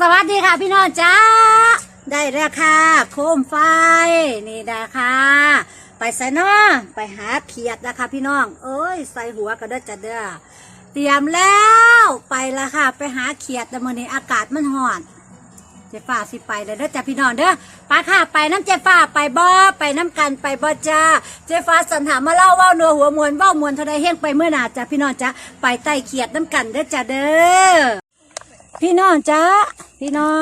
สวัสดีค่ะพี่น้องจ้า ได้แล้วค่ะโคมไฟนี่นะคะไปใส่น้อไปหาเขียดนะคะ พี่น้อง เอ้ย ใส่หัวก็ได้จะเด้อเตรียมแล้วไปละค่ะ ไปหาเขียดแต่มื่อนี้อากาศมันห่อนเจ๊ฟ้าสิไปเลยเด้อจ้าพี่น้องเด้อไปค่ะไปน้ำเจ๊ฟ้าไปบ่ไปน้ำกันไปบ่จ้าเจ๊ฟ้าสันถามมาเล่าว่าเนื้อหัวมวนว่ามวนเท่าใดเฮงไปเมื่อนาจ้าพี่น้องจ้าไปไต่เขียดน้ำกันเด้อจ้าเด้อ พี่น้องจ้าพี่น้อ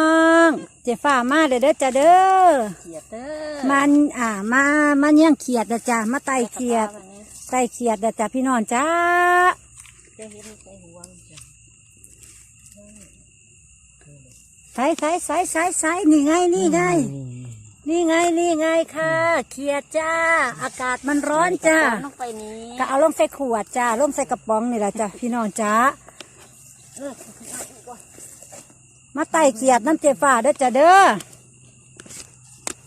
ง เจฟ้ามาเด้อเด้อจ้าเด้อเขียดเด้อมันอ่ามามาเยี่ยงเขียดนะจ้ามาไต่เขียดไต่เขียดนะจ้าพี่น้องจ้าจะเห็นใส่หัวมันจ้ะใส่ใส่ใส่ใส่ใส่นี่ไงนี่ไงนี่ไงนี่ไงค่ะเขียดจ้า อากาศมันร้อนจ้าลงไปนี้ก็เอาลงใส่ขวดจ้าลงใส่กระป๋องนี่แหละจ้าพี่น้องจ้าเออ มาไต่เกียดน้ำเจฟ้าเด้อจ้าเด้อ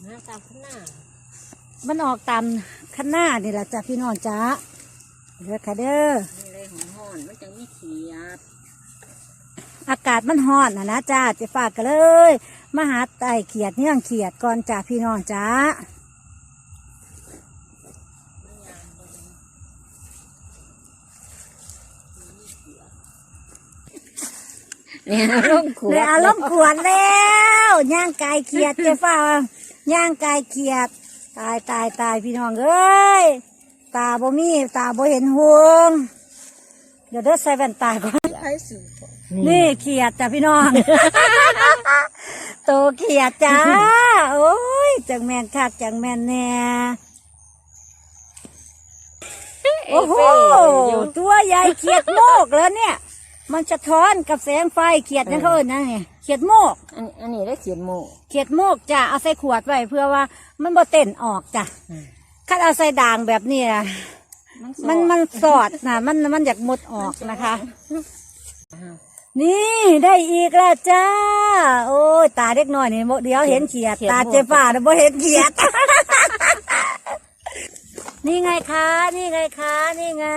หน้าตามข้างหน้า มันออกตามข้างหน้านี่แหละจ้าพี่น้องจ้าเด้อค่ะเด้อนี่เลยหอมห่อนมันจะมีเขียดอากาศมันฮ้อนนะนะจ้าเจฟ้ากกันเลย มาหาไต่เขียดเนื่องเขียดก่อนจ้าพี่น้องจ้า เนี่ยลงขวดเลยอารมณ์ขวนแล้วย่างกายเขียดเจะฝ้าย่างกายเขียด ตายตายตายพี่น้องเอ้ยตาบ่มีตาบ่เห็นห่วงเดี๋ยวเด้อใส่แว่นตาก่อนไอ้สูนี่เขียดจ้ะพี่น้องโตเขียดจ้าโอ้ยจังแมนคักจังแมนแน่โอ้โหตัวใหญ่เขียดโมกแล้วเนี่ย มันจะท้อนกับแสงไฟเขียดนั่นเขาเอิ้นนะเนี่ยเขียดโมก อันอันนี้ได้เขียนโมเขียดโมกจ้ะเอาใส่ขวดไว้เพื่อว่ามันบ่เต้นออกจ้ะคัดเอาใส่ด่างแบบนี้นะมันมันสอดนะมันมันอยากหมดออกนะคะ นี่ได้อีกแล้วจ้า โอ้ยตาเด็กน้อยนี่บ่เดี๋ยวเห็นเขียดตาเจ็บฟ้าแต่บ่เห็นเขียด นี่ไงคะ นี่ไงคะ นี่ไง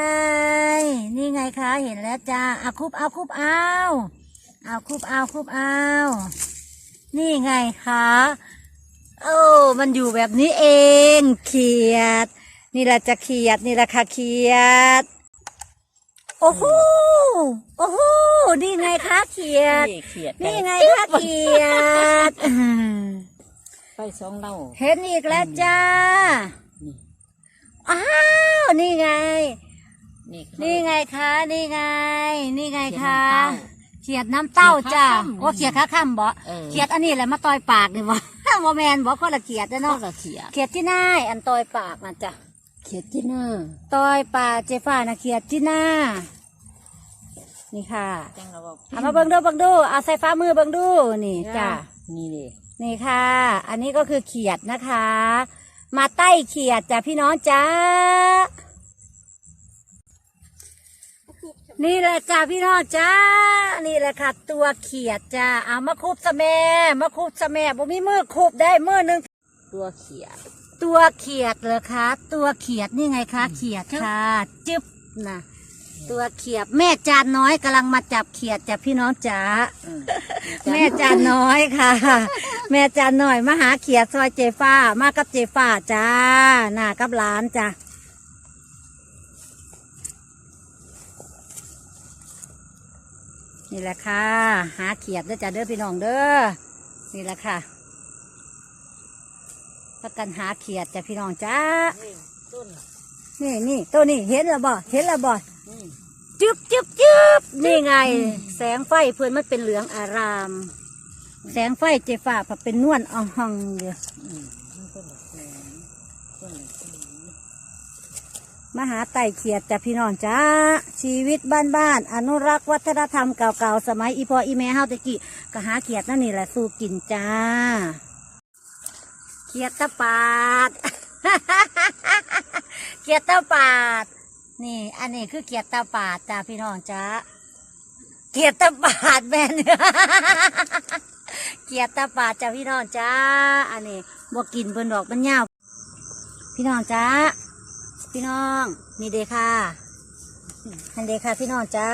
นี่ไงคะ เห็นแล้วจ้าเอาคุบเอาคุบเอาเอาคุบเอาคุบเอานี่ไงคะโอ้มันอยู่แบบนี้เองเขียด นี่แหละจะเขียดนี่แหละค่ะเขียด โอ้โหโอ้โหนี่ไงคะเขียดนี่เขียดนี่ไงคะเขียด ไปสองเล่าเห็นอีกแล้วจ้านี่ อ้าวนี่ไง นี่นี่ไงคะ นี่ไง นี่ไงคะเขียดน้ำเต้า เขียดน้ำเต้าจ้าเขียดข้ามว่าเขียดข้าข้ามบ่เออ เขียดอันนี้แหละมาต่อยปากนี่บ่ บ่แมนบ่คนละเขียดเด้อเนาะเนาะกับเขียดเขียดที่หน้าอันต่อยปากนะจ้ะเขียดที่หน้าต่อยปากเจฟ้านะเขียดที่หน้านี่ค่ะจังเราบอกเอามาเบิ่งดูเบิ่งดูเอาใส่ฟ้ามือเบิ่งดูนี่จ้ะ นี่เลยนี่นี่ค่ะ อันนี้ก็คือเขียดนะคะ มาใต้เขียดจ้ะพี่น้องจ้า นี่แหละจ้าพี่น้องจ้า นี่แหละค่ะ ตัวเขียดจ้าเอามาคุบสะแม่มาคุบสะแม่บ่มีมือคุบได้มือหนึงตัวเขียด ตัวเขียดเหรอคะ ตัวเขียดนี่ไงคะ เขียดค่ะ จึ๊บนะตัวเขียดแม่จานน้อยกำลังมาจับเขียดจ้ะพี่น้องจ๋าอืมแม่จานน้อยค่ะ แม่จานน้อยมาหาเขียดซอยเจฟ้ามากับเจฟ้าจ้าหน้ากับหลานจ้ะนี่แหละค่ะ หาเขียดเด้อจ้ะเด้อพี่น้องเด้อนี่แหละค่ะประกันหาเขียดจ้ะพี่น้องจ้านี่ต้นนี่นี่ตัวนี้เห็นและบ่เห็นและบ่นี่จึ๊บจึ๊บจึ๊บนี่ไง แสงไฟเพื่อนมันเป็นเหลืองอาราม แสงไฟเจฟ้าพอเป็นนวลอ่องห้องเยอะมหาไต่เขียดจ้ะพี่น้องจ้า ชีวิตบ้านๆอนุรักษ์วัฒนธรรมเก่าๆ สมัยอีพออีแม่เฮาตะกี้ก็หาเขียดนั่นนี่แหละสู้กินจ้า เขียดตะปาด เขียดตะปาด นี่ อันนี้คือเขียดตะปาดจ้าพี่น้องจ้า เขียดตะปาดแม่น เขียดตะปาจ้าพี่น้องจ้า อันนี้บ่กินเพิ่นดอกมันยาวพี่น้องจ้า พี่น้องนี่เดค่ะอันเดค่ะพี่น้องจ้า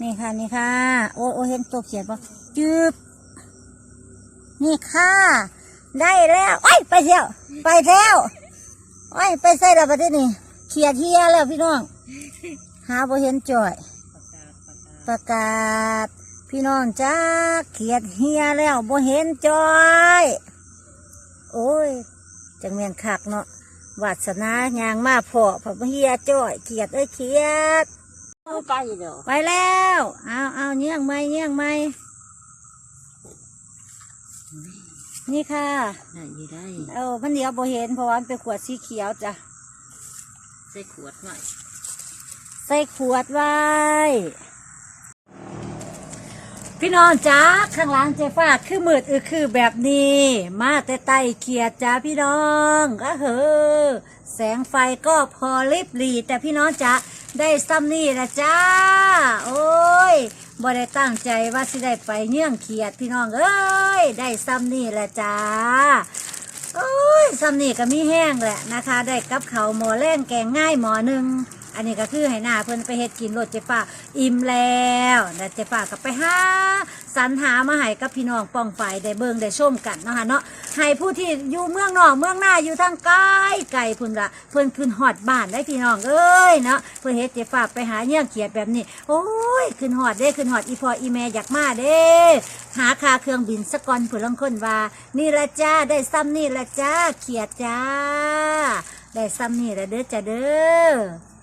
นี่ค่ะนี่ค่ะ โอ้โอ้เห็นตัวเขียนปะจืบนี่ค่ะ ได้แล้วโอ้ยไปเที่ยวไปแล้วโอ้ยไปใส่แล้วประเดี๋ยวนี้เขียเฮียแล้วพี่น้อง หาบ่เห็นจ่อย ประกาศ ประกาศประกาศพี่น้องจ้าเขียดเฮียแล้วบ่เห็นจอย โอ้ย จังเมียนคักเนาะวาสนายางมาพอพอเฮียจอยเขียดเอ้ยเขียดไปเดี๋ยวไปแล้วเอาเอาเงี้ยงไม่เงี้ยงไม่นี่ค่ะได้อยี่ได้เออมันเดียวบ่เห็นเพราะว่ามันเป็นขวดสีเขียวจ้ะใส่ขวดหน่อยใส่ขวดไว้ พี่น้องจ้าข้างหลังเจฟ้าคือมืดอือคือแบบนี้ มาแต่ไต่เขียดจ้าพี่น้องก็เหอแสงไฟก็พอริบหรีแต่พี่น้องจ้าได้ซ้ำนี่ละจ้า โอ้ยบ่ได้ตั้งใจว่าสิได้ไปเนื่องเขียดพี่น้องเอ้ยได้ซ้ำนี่ละจ้าโอ้ยซ้ำนี่ก็มีแห้งแหละนะคะ ได้กับเขาหมอแรงแกงง่ายหมอหนึ่ง อันนี้ก็คือให้หน้าเพิ่นไปเฮ็ดกินรถเจ๊ฟ้าอิ่มแล้วแล้วเจ๊ฟ้าก็ไปหาสรรหามาให้กับพี่น้องป้องฝ่ายได้เบิ่งได้ชมกันเนาะค่ะเนาะให้ผู้ที่อยู่เมืองนอกเมืองหน้าอยู่ทางไกลไกลพุ่นละเพิ่นขึ้นฮอดบ้านได้พี่น้องเอ้ยเนาะเพิ่นเฮ็ดเจ๊ฟ้าไปหาเยี่ยเขียดแบบนี้ โอ้ยขึ้นฮอดเด้ขึ้นฮอดอีพออีแม่อยากมาเด้หาคาเครื่องบินสกอนผู้ลังคนว่า นี่ละจ้าได้ซ้ำนี่ละจ้าเขียดจ้าได้ซ้ำนี่ละเด้อจ้าเด้อ